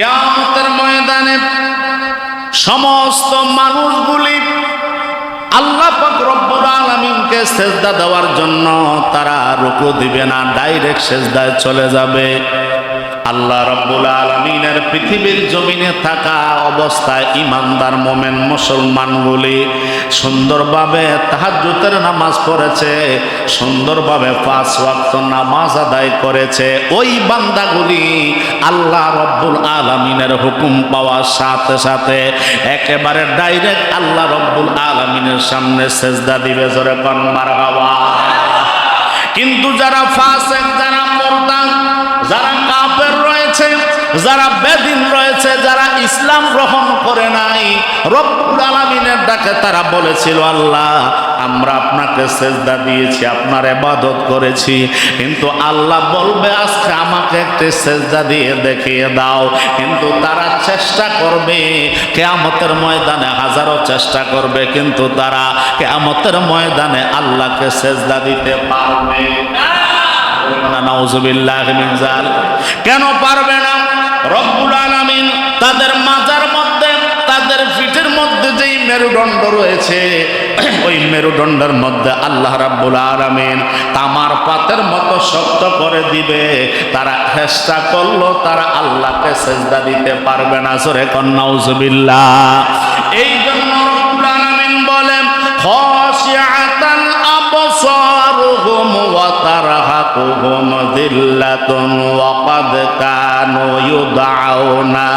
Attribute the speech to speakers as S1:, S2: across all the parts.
S1: কেয়ামতের ময়দানে সমস্ত মানুষগুলি আল্লাহ পাক রব্বুল আলামিনকে সেজদা দেওয়ার জন্য তারা রুকু দিবে না, ডাইরেক্ট সেজদায় চলে যাবে। আল্লাহ রব্বুল আলমিনের পৃথিবীর জমিনে থাকা অবস্থায় ইমানদার মোমেন মুসলমানগুলি সুন্দরভাবে তাহাজ্জুতের নামাজ পড়েছে, সুন্দরভাবে পাঁচ ওয়াক্ত নামাজ আদায় করেছে। ওই বান্দাগুলি আল্লাহ রব্বুল আলমিনের হুকুম পাওয়ার সাথে সাথে একেবারে ডাইরেক্ট আল্লাহ রব্বুল আলমিনের সামনে সেজদা দিবে জোরে কনবার হওয়া কিন্তু যারা ফাসেক, যারা মোরতান যারা রয়েছে যারা বেদিন রয়েছে, যারা ইসলাম গ্রহণ করে নাই, রব্বুল আলামিনের ডাকে তারা বলেছিল, আল্লাহ, আমরা আপনাকে সেজদা দিয়েছি, আপনার ইবাদত করেছি, কিন্তু আল্লাহ বলবে, আজকে আমাকে একটি সেজদা দিয়ে দেখিয়ে দাও। কিন্তু তারা চেষ্টা করবে, কেয়ামতের ময়দানে হাজারো চেষ্টা করবে, কিন্তু তারা কেয়ামতের ময়দানে আল্লাহকে সেজদা দিতে পারবে না। কেন পারবে না? রব্বুল আলামিন তাদের মাজার মধ্যে, তাদের পিঠের মধ্যে যেই মেরুদণ্ড রয়েছে, ওই মেরুদণ্ডের মধ্যে আল্লাহ রাব্বুল আলামিন তামার পাতের মতো শক্ত করে দিবে। তারা চেষ্টা করল, তারা আল্লাহকে সেজদা দিতে পারবে না। সরে কন্নাউজুবিল্লাহ তারহাকুহুম যিল্লাতুন ওয়া ক্বাদ কানু ইউদআউনা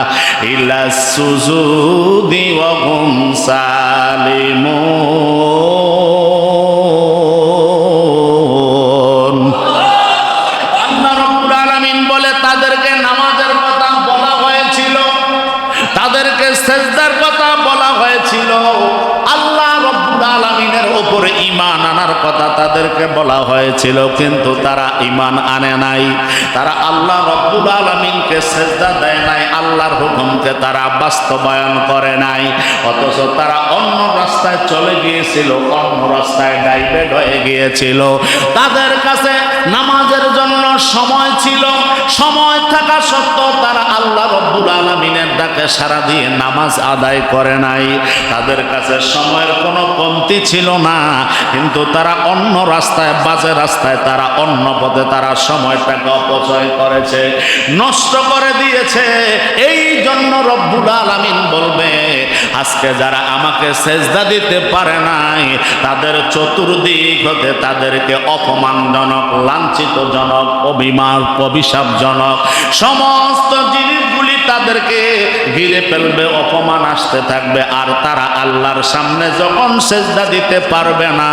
S1: ইলা সুজুদি ওয়া কথা তাদেরকে বলা হয়েছিল, কিন্তু তারা ইমান আনে নাই। তারা আল্লাহ রব্বুল আলমিনকে শ্রদ্ধা দেয় নাই, আল্লাহর হুকুমকে তারা বাস্তবায়ন করে নাই। অথচ তারা অন্য রাস্তায় চলে গিয়েছিল, অন্য রাস্তায় ডাইভেট হয়ে গিয়েছিল। তাদের কাছে নামাজের জন্য সময় ছিল সময় থাকা সত্ত্বেও তারা আল্লাহ রব্বুল আলমিনের ডাকে সারা দিয়ে নামাজ আদায় করে নাই। তাদের কাছে সময়ের কোনো কমতি ছিল না। কিন্তু তারা অন্য রাস্তায়, বাজে রাস্তায় তারা অন্য পথে তারা সময়টাকে অপচয় করেছে, নষ্ট করে দিয়েছে। এই জন্য রব্বুল আলামিন বলবে, আজকে যারা আমাকে সেজদা দিতে পারে নাই, তাদের চতুর্দিক হতে তাদেরকে অপমানজনক, লাঞ্ছিতজনক, অভিমান অভিশাপজনক সমস্ত জিনিসগুলি তাদেরকে ঘিরে ফেলবে, অপমান আসতে থাকবে। আর তারা আল্লাহর সামনে যখন সেজদা দিতে পারবে না,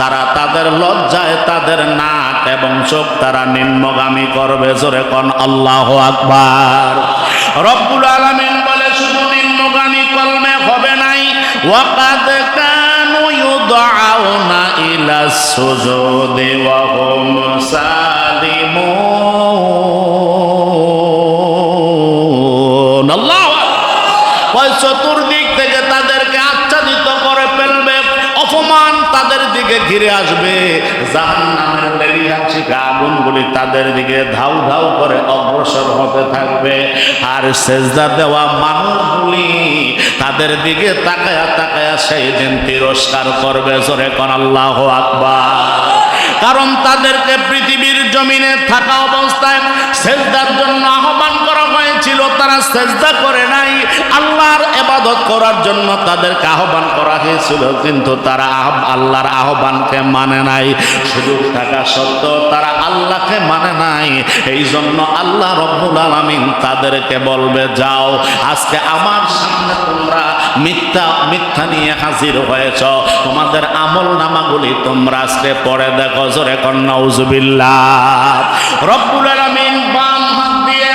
S1: তারা তাদের লজ্জায় তাদের নাক এবং চোখ তারা নিম্নগামী করবে। জোরে কন, আল্লাহ আকবার। রব্বুল আলামিন বলে, শুধু নিম্নগামী কলমে হবে নাই। ওয়াকাদ কানু ইউদআউনা ইলা সুজুদি ওয়া হুম চতুর্দিক থেকে তাদেরকে আচ্ছাদিত করে ফেলবে, অপমান তাদের দিকে ঘিরে আসবে। জাহান্নামের শিখা আগুনগুলি তাদের দিকে ধাউ ধাউ করে অগ্রসর হতে থাকবে। আর সেজদা দেওয়া মানুষগুলি তাদের দিকে তাকায়া তাকায়া সেই দিন তিরস্কার করবে। জোরে কোন আল্লাহ আকবার। কারণ তাদেরকে পৃথিবীর জমিনে থাকা অবস্থায় সেজদার জন্য আহ্বান হয়েছিল তারা সেজদা করে নাই। আল্লাহর এবাদত করার জন্য তাদেরকে আহ্বান করা হয়েছিল, কিন্তু তারা আল্লাহর আহ্বানকে মানে নাই। সুযোগ থাকা সত্ত্বেও তারা আল্লাহকে মানে নাই। এই জন্য আল্লাহ রব্বুল আলামিন তাদেরকে বলবে, যাও, আজকে আমার সামনে তোমরা মিথ্যা মিথ্যা নিয়ে হাজির হয়েছ। তোমাদের আমল নামাগুলি তোমরা আজকে পড়ে দেখো। জোরে কন্যা উজুবিল্লাহ রব্বুল আলামিন বাম হাত দিয়ে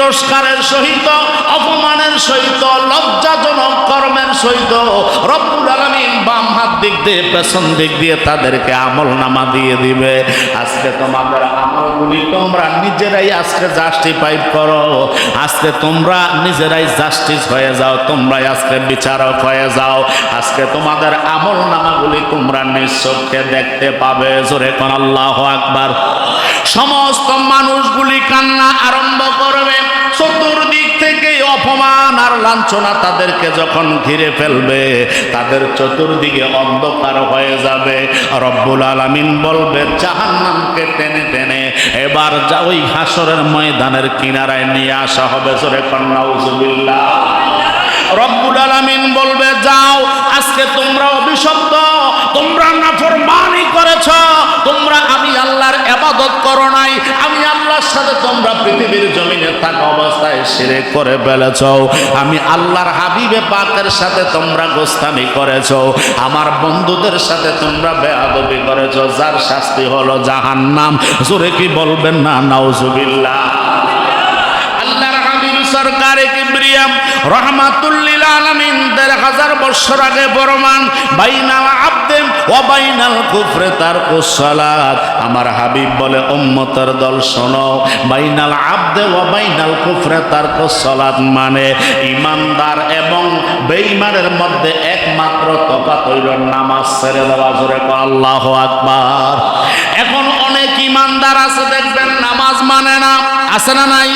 S1: তিরস্কারের সহিত, অপমানের সহিত, লজ্জাজনক কর্মের সহিত রব্বুল আলামিন বাম হাত দিক দিয়ে, পেছন দিক দিয়ে তাদেরকে আমল নামা দিয়ে দিবে। আজকে তোমাদের আমলগুলি তোমরা নিজেরাই আজকে জাস্টিফাই করো। আজকে তোমরা নিজেরাই জাস্টিস হয়ে যাও, তোমরাই আজকে বিচারক হয়ে যাও। আজকে তোমাদের আমল নামাগুলি তোমরা নিঃচক্ষে দেখতে পাবে। জোরে কোন আল্লাহ আকবার। সমস্ত মানুষগুলি কান্না আরম্ভ করবে। চতুর্দিক থেকে অপমান আর লাঞ্ছনা তাদেরকে যখন ঘিরে ফেলবে, তাদের চতুর্দিকে অন্ধকার হয়ে যাবে। রব্বুল আলামিন বলবে, জাহান্নামকে টেনে টেনে এবার যা ওই হাসরের ময়দানের কিনারায় নিয়ে আসা হবে। জোরে কন্যা রব্বুল আলামিন বলবে, যাও, আজকে তোমরা অভিশপ্ত, তোমরা আমি ইবাদত করো নাই। আমি আল্লাহর সাথে তোমরা পৃথিবীর জমিনে থাকা অবস্থায় সেরে করে ফেলেছ। আমি আল্লাহর হাবিবে পাকের সাথে তোমরা গোস্তানি করেছ। আমার বন্ধুদের সাথে তোমরা বেহাদবি করেছ। যার শাস্তি হলো জাহান্নাম। জোরে কি বলবেন না? নাউজুবিল্লাহ। সরকারে কিবরিয়াম রহমাতুল্লিল আলামিন দেড় হাজার বছর আগে বরমান ও বাইনাল কুফরে তার আমার হাবিব বলে, উম্মতের দল শোনো, বাইনাল আব্দে ও বাইনাল কুফরে তার কুসালাত মানে ইমানদার এবং বেঈমানের মধ্যে একমাত্র তফাৎ হইল নামাজ ছেড়ে দেওয়া। জোরে আল্লাহ আকবার। এখন অনেক ইমানদার আছে, দেখবেন নামাজ মানে না। আছে না নাই?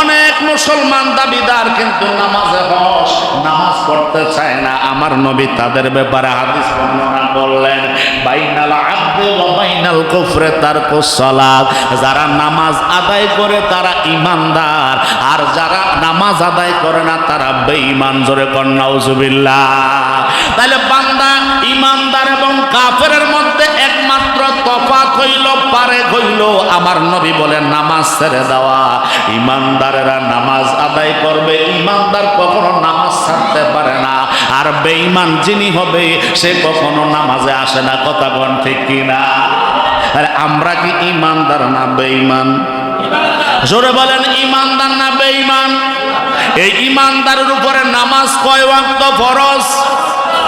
S1: অনেক মুসলমান দাবিদার কিন্তু নামাজে হস, নামাজ পড়তে চায় না। আমার নবী তাদের ব্যাপারে হাদিস বর্ণনা করলেন, বাইনাল আব্দে বাইনাল কুফরে তার সালাত। যারা নামাজ আদায় করে তারা ইমানদার আর যারা নামাজ আদায় করে না তারা বেঈমান। জোরে কন্নাউজুবিল্লাহ তাহলে বান্দা ইমানদার এবং কাফেরের মধ্যে একমাত্র তফাৎ হইল পারে হইল। আমার নবী বলেন নামাজ ছেড়ে দেওয়া। ইমানদারেরা নামাজ আদায় করবে। ইমানদার কখনো নামাজ ছাড়তে পারে না। আর বেঈমান যিনি হবে, সে কখনো নামাজে আসে না। কথা কোন ঠিক কিনা? আরে, আমরা কি ইমানদার না বেঈমান? জোরে বলেন, ইমানদার না বেঈমান? এই ইমানদারের উপরে নামাজ কয় ওয়াক্ত ফরজ?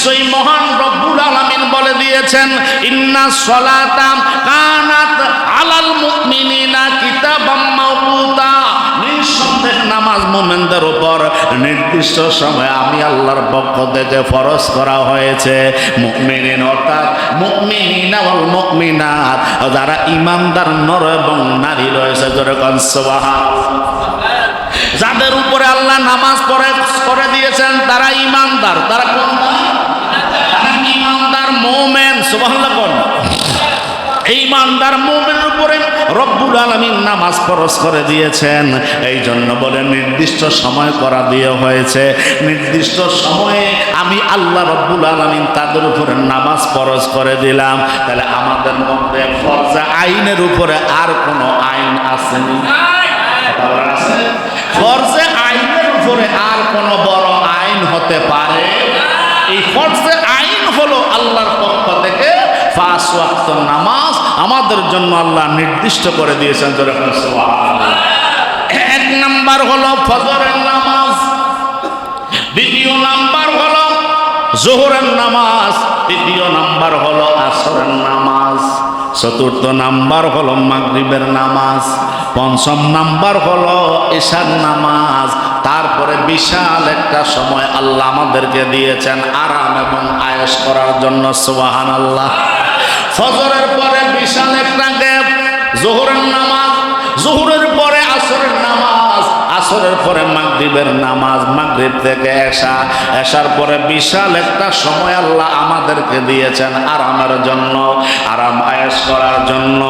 S1: নিশ্চয়ই মহান রব্বুল আলামিন বলে দিয়েছেন, ইন্না সলাতাম কানাত আলাল মুমিনিনা কিতাবাম মাওকুতা নিঃসন্দেহ নামাজ মুমিনদের উপর নির্দিষ্ট সময় আমি আল্লাহর পক্ষ থেকে ফরজ করা হয়েছে। মুমিনিন অর্থাৎ মুমিনিনা ওয়াল মুমিনাত, যারা ইমানদার নর এবং নারী রয়েছে যেরকম সুবহানাল্লাহ। যাদের উপরে আল্লাহ নামাজ পড়ে করে দিয়েছেন, তারা ইমানদার, তারা কোন? মোমেন এই উপরে নামাজ ফরজ করে দিয়েছেন। এই জন্য বলে নির্দিষ্ট সময় করা দিয়ে হয়েছে। নির্দিষ্ট সময়ে আমি আল্লাহ রব্বুল আলমিন তাদের উপরে নামাজ ফরজ করে দিলাম। তাহলে আমাদের মধ্যে ফরজা আইনের উপরে আর কোনো আইন আসেনি। ফরজে আইনের উপরে আর কোন বড় আইন হতে পারে? এই ফরজে আইন আল্লাহর পক্ষ থেকে পাঁচ ওয়াক্ত নামাজ আমাদের জন্য আল্লাহ নির্দিষ্ট করে দিয়েছেন এক নাম্বার হলো ফজরের নামাজ, দ্বিতীয় নাম্বার হলো জোহরের নামাজ, তৃতীয় নাম্বার হলো আসরের নামাজ, চতুর্থ নাম্বার হলো মাগরিবের নামাজ, পঞ্চম নাম্বার হলো ঈশার নামাজ, তারপরে বিশাল একটা সময় আল্লাহ আমাদেরকে দিয়েছেন আরাম এবং আয়েস করার জন্য সুবাহান আল্লাহ ফজরের পরে বিশাল একটা গ্যাপ জোহরের নামাজ জোহরের আসরের পরে মাগরিবের নামাজ, মাগরিব থেকে এসা এসার পরে বিশাল একটা সময় আল্লাহ আমাদেরকে দিয়েছেন আরামের জন্য, আরাম আয়েস করার জন্য।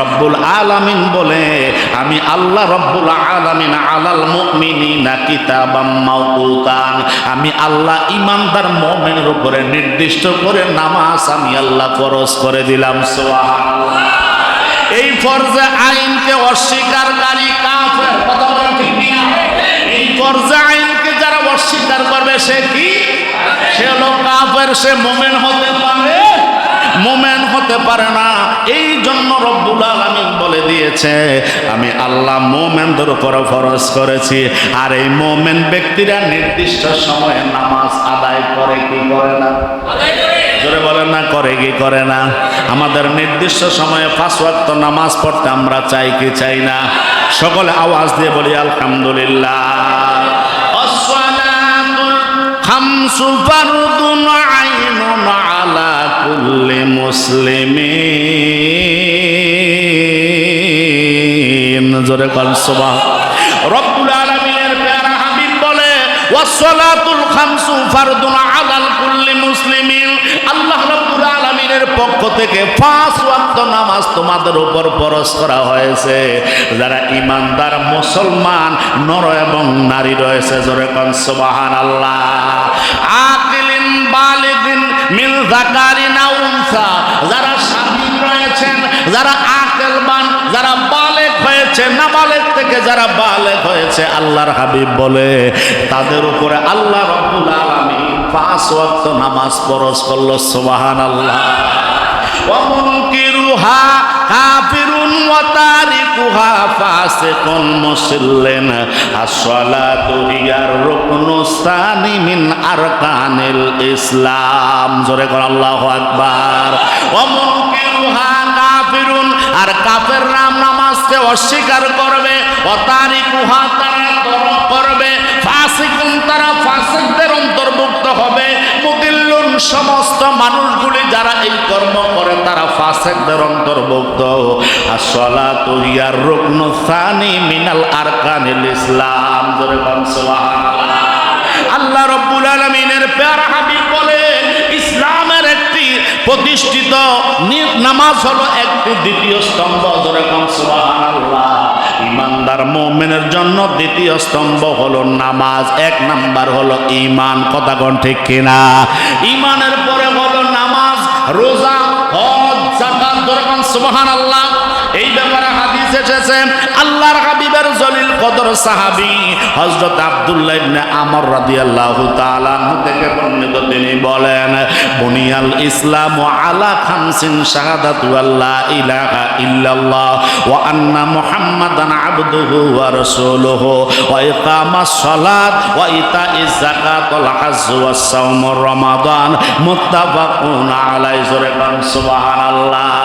S1: রব্বুল আলামিন বলে, আমি আল্লাহ রব্বুল আলামিন আলাল মুমিনিনা কিতাবাম মাওকুতান। আমি আল্লাহ ইমানদার মুমিনের উপরে নির্দিষ্ট করে নামাজ আমি আল্লাহ ফরজ করে দিলাম, সুবহানাল্লাহ। এই ফরজে আইনকে অস্বীকারী আইনকে যারা অস্বীকার করবে, সে কি? সে কাফের, সে মোমেন হতে পারে। মোমেন হতে পারে না। এই জন্য রব্বুল আলামিন বলে দিয়েছে, আমি আল্লাহ মোমেনদের উপর ফরজ করেছি। আর এই মোমেন ব্যক্তিরা নির্দিষ্ট সময়ে নামাজ আদায় করে কি করে না? জোরে বলেন না, করে কি করে না? আমাদের নির্দিষ্ট সময়ে পাঁচ নামাজ পড়তে আমরা চাই কি চাই না? সকলে আওয়াজ দিয়ে বলি, আলহামদুলিল্লাহ। খামসু ফারদুন আইনুন আলা কুল্লি মুসলিমিন। জোরে কল সুবহান। রব্বুল আলামিনের প্যারা হাবিব বলে ওয়াসসালাতুল খামসু ফারদুন আলা কুল্লি মুসলিমিন। পক্ষ থেকে পাঁচ ওয়াক্ত নামাজ তোমাদের উপর ফরজ করা হয়েছে। যারা ইমানদার, মুসলমান, নর এবং নারী রয়েছে, জোরে কোন, সুবহানাল্লাহ। আকিলিন বালিদিন মিন যাকারিন উনসা। যারা যারা বালেক হয়েছে আল্লাহর হাবিব বলে, তাদের উপরে আল্লাহ ওয়াক্ত নামাজ ফরজ করল ومنكرها كافر وتاركها فاسق مسلم الصلاة هي الركن الثاني من أركان الإسلام জোরে কর আল্লাহু আকবার ومنكرها كافر আর কাফের নাম নামাজকে অস্বীকার সমস্ত মানুষগুলি যারা এই কর্ম করে, তারা ফাসেকদের অন্তর্ভুক্ত। আসসালাতু হিয়ার রুকনু সানি মিনাল আরকানিল ইসলাম। জোরে আল্লাহ রব্বুল আলামিনের প্যারা হাবিব বলে, ইসলামের একটি প্রতিষ্ঠিত নামাজ হলো একটি দ্বিতীয় স্তম্ভ। জোরে বল সুবহানাল্লাহ। ইমানদার মোমেনের জন্য দ্বিতীয় স্তম্ভ হলো নামাজ, এক নাম্বার হলো ইমান কথা কন ঠিক কিনা? ইমানের পরে হলো নামাজ, রোজা, হজ, যাকাত, দরকার, সুবহানাল্লাহ। এই ব্যাপারে হাদিস এসেছে আল্লাহর হাবিবের জলিল কদর সাহাবী হযরত আব্দুল্লাহ ইবনে আমর রাদিয়াল্লাহু তাআলা থেকে বর্ণিত তিনি বলেন, বুনিয়াল ইসলাম আলা খামসিন শাহাদাতু আল্লা ইলাহা ইল্লাল্লাহ ওয়া আন্না মুহাম্মাদান আবদুহু ওয়া রাসূলুহু ওয়া ইকামাস সালাত ওয়া ইতাইজ যাকাত ওয়াল হজ্জ ওয়াস সাওম রমাদান। মুত্তাফাকুন আলাইহি সুবহানাল্লাহ।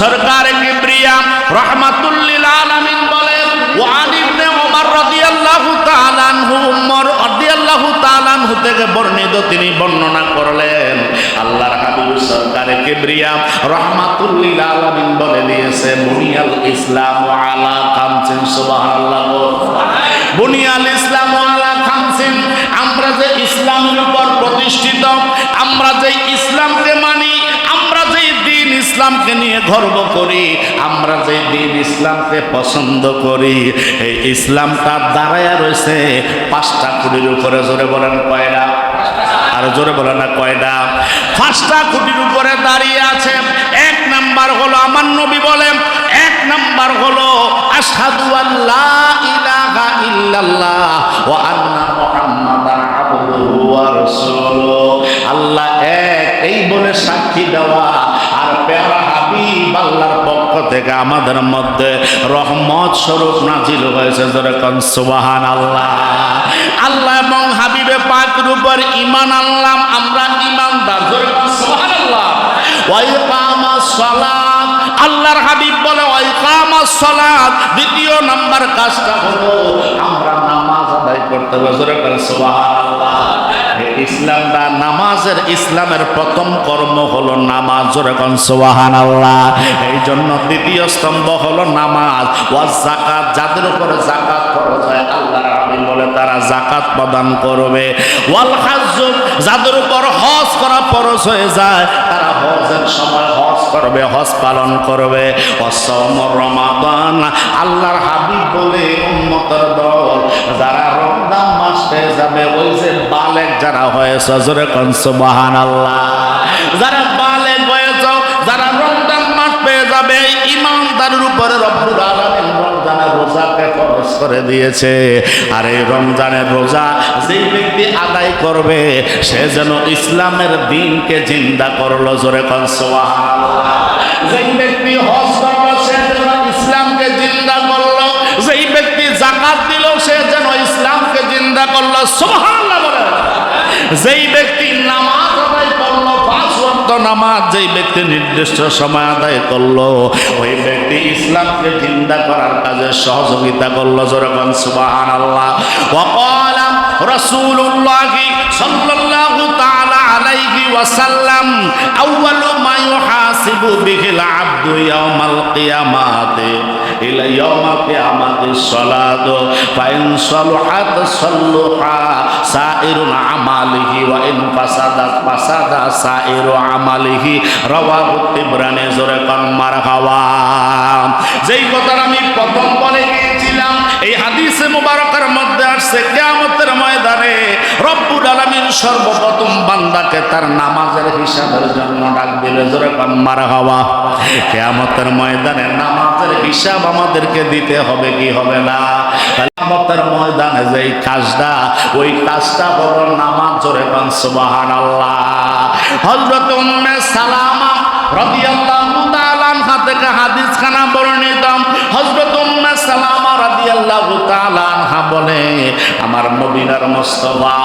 S1: সরকার কিবরিয়া রহমাতুল্লিল আলামিন বলেন, ওয়ান ইবনে ওমর রাদিয়াল্লাহু তাআলা আনহু, উমর রাদিয়াল্লাহু তাআলা আনহু থেকে বর্ণিত তিনি বর্ণনা করলেন, আল্লাহর হাবিব সরকার কিবরিয়া রহমাতুল্লিল আলামিন বলে দিয়েছে, বুনিয়াল ইসলাম আলা খামসিন সুবহানাল্লাহ বুনিয়াল ইসলাম আলা খামসিন আমরা যে ইসলামের উপর প্রতিষ্ঠিত, আমরা যে ইসলামকে ইসলামকে নিয়ে গর্ব করি, আমরা যে দিন ইসলামকে পছন্দ করি, এই ইসলামটা দাঁড়াইয়া রয়েছে পাঁচটা কুড়ির উপরে, জোরে বলেন কয়টা? আর জোরে বলে না কয়টা? পাঁচটা কুটির উপরে দাঁড়িয়ে আছে। এক নাম্বার হলো, আমার নবী বলেন নাম্বার হলো, আশহাদু আল্লাহ আল্লাহ এক, এই বলে সাক্ষী দেওয়া। আর পেয়ারা হাবিব আল্লাহর পক্ষ থেকে আমাদের মধ্যে রহমত স্বরূপ নাজিল হয়েছে যেরকম সুবাহান আল্লাহ আল্লাহ এবং হাবিবে পাকের উপর ইমান আনলাম, আমরা ইমানদার যেরকম সুবাহান আল্লাহ ওয়াইকামা সালাত। আল্লাহর হাবিব বলে, ওয়াইকামাস সালাত। দ্বিতীয় নাম্বার কাজটা হলো, আমরা নামাজ আদায় করতে হবে। যেরকম সুবাহান আল্লাহ ইসলামটা নামাজের ইসলামের প্রথম কর্ম হলো নামাজ। যেরকম সোহান আল্লাহ এই জন্য দ্বিতীয় স্তম্ভ হলো নামাজ। ও জাকাত যাদের উপরে জাকাত খরচ হয় আল্লাহ বলে তারা জাকাত প্রদান করবে। ওয়াল হাজ যাদের উপর হজ করা ফরজ হয়ে যায়, তারা হজের সময় হজ করবে, হজ পালন করবে। অসম রমাদান, আল্লাহর হাবিব বলে উন্মতের দল, যারা রমজান মাস যাবে, ওই যে বালেক যারা হয়েছে, জোরে কোন সুবহান আল্লাহ যারা বালেক হয়েছ, যারা রমজান মাস পেয়ে যাবে, ইমানদারের উপরে রব্বুল আলামিন রমজানের রোজাকে ফরজ করে দিয়েছে। আর এই রমজানের রোজা যেই ব্যক্তি আদায় করবে, সে যেন ইসলামের দিনকে জিন্দা করল, জোরে কনসোয়া যেই ব্যক্তি হজ করল, সে যেন ইসলামকে জিন্দা করল। যেই ব্যক্তি জাকাত দিল, সে যেন ইসলামকে জিন্দা করল, সুবহানাল্লাহ বলে যেই ব্যক্তি নামাজ আদায় করল, পাঁচ নামাজ, যেই ব্যক্তি নির্দিষ্ট সময় আদায় করল, ওই ব্যক্তি ইসলামকে জিন্দা করার কাজে সহযোগিতা করল। যেরকম সুবাহান আল্লাহ রসুল্লাহ আলাইহি ওয়াসাল্লাম, আউয়ালু মা ইউহাসিবু বিহিল আব্দু ইয়াউমাল কিয়ামাতে, ইলা ইয়াউমাল সালাত ফা ইন সালাহাত সাল্লুহা সাইরু আমালিহি ওয়া ইন ফাসাদাত ফাসাদা সাইরু আমালিহি, রাওয়াহু তিবরানি, জোরে কান মারহাওয়া যেই কথা আমি প্রথম বলে গিয়েছিলাম, এই হাদিসে মুবারকার মধ্যে আসছে কেমন ময়দানে রব্বুল আলামিন সর্বপ্রথম বান্দাকে তার নামাজের হিসাবের জন্য ডাক দিলে মারা হওয়া। কিয়ামতের ময়দানে নামাজের হিসাব আমাদেরকে দিতে হবে কি হবে না? ময়দানে যেই কাজটা, ওই কাজটা হলো নামাজ, জোরে কান, সুবহানাল্লাহ। হযরত উম্মে সালামা রাদিয়াল্লাহু তাআলা থেকে হাদিস খানা বর্ণিত। হযরত উম্মে সালামা বলে, আমার নবীনার মুস্তাফা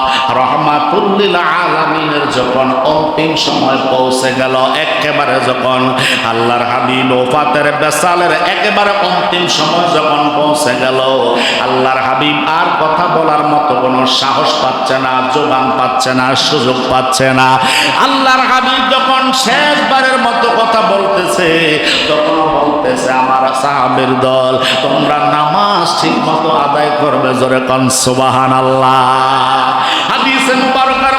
S1: রহমাতুল লিল আলামিনের যখন অন্তিম সময় পৌঁছে গেল, একেবারে যখন আল্লাহর হাবিব ওফাতের বেসালের একেবারে অন্তিম সময় যখন পৌঁছে গেল, আল্লাহর হাবিব আর কথা বলার মতো কোনো সাহস পাচ্ছে না জোগান পাচ্ছে না, সুযোগ পাচ্ছে না। আল্লাহর হাবিব যখন শেষবারের মতো কথা বলতেছে তখন বলতেছে, আমার সাহাবের দল, তোমরা নামাজ ঠিক মতো আদায় করবে, জোরে কন সুবাহান আল্লাহ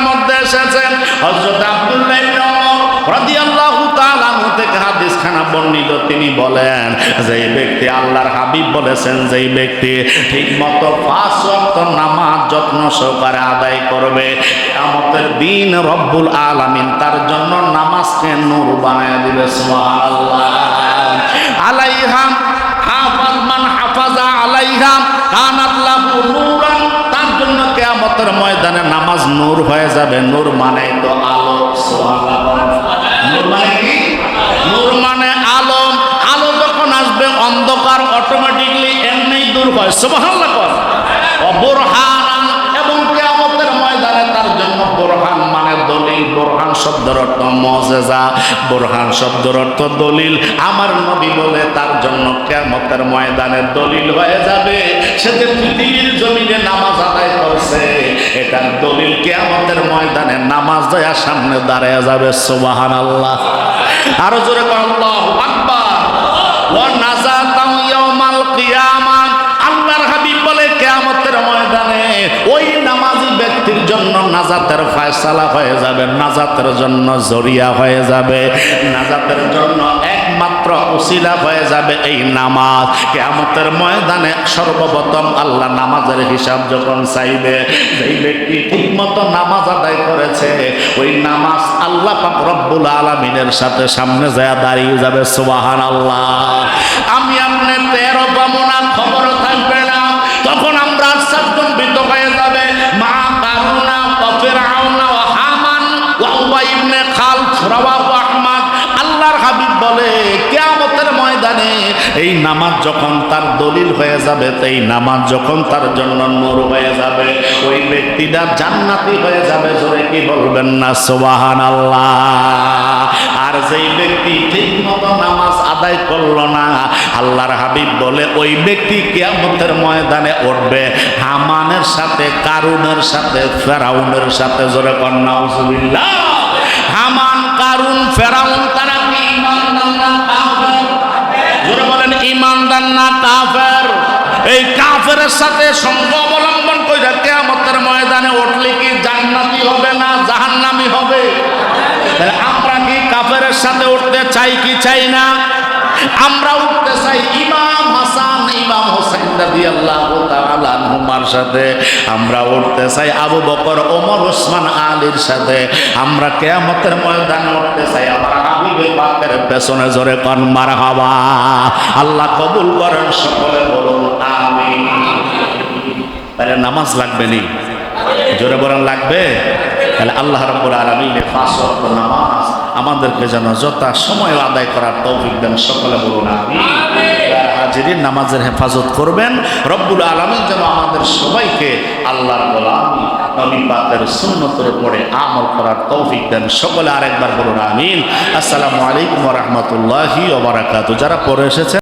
S1: মধ্যে এসেছেন হযরত আব্দুল্লাহ ইবনে ওমর রাদিয়াল্লাহু তাআলা আনহু থেকে হাদিস বর্ণিত। তিনি বলেন যে ব্যক্তি আল্লাহর হাবিব বলেছেন যে ব্যক্তি ঠিক মতো পাঁচ ওয়াক্ত নামাজ যত্ন সহকারে আদায় করবে, কিয়ামতের দিন রব্বুল আলামিন তার জন্য নামাজকে নূর বানায় দিবে, সুবহানাল্লাহ। আলাইহা নূরান, তার জন্য কিয়ামতের ময়দানে নামাজ নূর হয়ে যাবে। নূর মানে তো আলো মানে মানে আলো। যখন আসবে, অন্ধকার অটোমেটিকলি এমনি দূর হয়। সুবহানাল্লাহ এবং কিয়ামতের ময়দানে তার জন্য বোরহান মানে দলিল। শব্দের অর্থ মজেজা। বোরহান শব্দের অর্থ দলিল। আমার নবী বলে তার জন্য কিয়ামতের ময়দানে দলিল হয়ে যাবে। সে যে পৃথিবীর জমিনে নামাজ আদায় করছে, এটার দলিল কিয়ামতের ময়দানে নামাজ দেওয়ার সামনে দাঁড়ায় যাবে। সুবহানাল্লাহ। আরও জোরে আল্লাহু আকবার! ওয়া নাজাতাম ব্যক্তির জন্য নাজাতের ফয়সালা হয়ে যাবে, নাজাতের জন্য জরিয়া হয়ে যাবে, নাজাতের জন্য একমাত্র উসিলা হয়ে যাবে এই নামাজ। কিয়ামতের ময়দানে সর্বপ্রথম আল্লাহ নামাজের হিসাব যখন চাইবে, যেই ব্যক্তি ঠিকমতো নামাজ আদায় করেছে, ওই নামাজ আল্লাহ পাক রব্বুল আলামিনের সাথে সামনে যায় দাঁড়িয়ে যাবে সুবাহান আল্লাহ আমি আপনি তেরো বামনা খবর থাকবে না তখন আমরা আশ্চর্যম্বিত হয়ে যাবে মা কারুনা কফের আওনা ও হামান ও উবাই ইবনে খাল রাওয়াহু আহমদ আল্লাহর হাবিব বলে কিয়ামতের ময়দানে এই নামাজ যখন তার দলিল হয়ে যাবে, এই নামাজ যখন তার জন্য নূর হয়ে যাবে, ওই ব্যক্তিটা জান্নাতি হয়ে যাবে, জোরে কি বলবেন না? সুবহানাল্লাহ। আর যেই ব্যক্তি ঠিক মতো নামাজ আদায় করল না, আল্লাহর হাবিব বলে, ওই ব্যক্তি কিয়ামতের ময়দানে উঠবে, হামানের সাথে, কারুনের সাথে, ফেরাউনের সাথে, জোরে কন্যা হামান, কারুন, ফেরাউন ইমানদার না কাফের? এই কাফের সাথে সঙ্গ অবলম্বন করে কিয়ামতের ময়দানে উঠলে কি জান্নাতি হবে না জাহান্নামি হবে? আমরা কি কাফের সাথে উঠতে চাই কি চাই না? আমরা উঠতে চাই ইমাম হাসান, ইমাম হোসেন রাদিয়াল্লাহু তাআলা আনহুমার সাথে। আমরা উঠতে চাই আবু বকর, ওমর, ওসমান, আলীর সাথে। আমরা কিয়ামতের ময়দানে উঠতে চাই, আমার হাবিবে পাকের পেছনে জোরে কন, মারহাবা। আল্লাহ কবুল করেন, সকলে বলুন আমি নামাজ লাগবে নি? জোরে বলেন, লাগবে? তাহলে আল্লাহ রব্বুল আলমিনে পাঁচ ওয়াক্ত নামাজ আমাদেরকে যেন যথা সময় আদায় করার তৌফিক দেন, সকলে বলুন আমি হাজিরিন নামাজের হেফাজত করবেন। রব্বুল আলমিন যেন আমাদের সবাইকে আল্লাহর গোলামি, নবী পাকের সুন্নতের উপরে আমল করার তৌফিক দেন। সকলে আরেকবার বলুন, আমিন। আসসালামু আলাইকুম রহমতুল্লাহি ওবরাকাত যারা পড়ে এসেছেন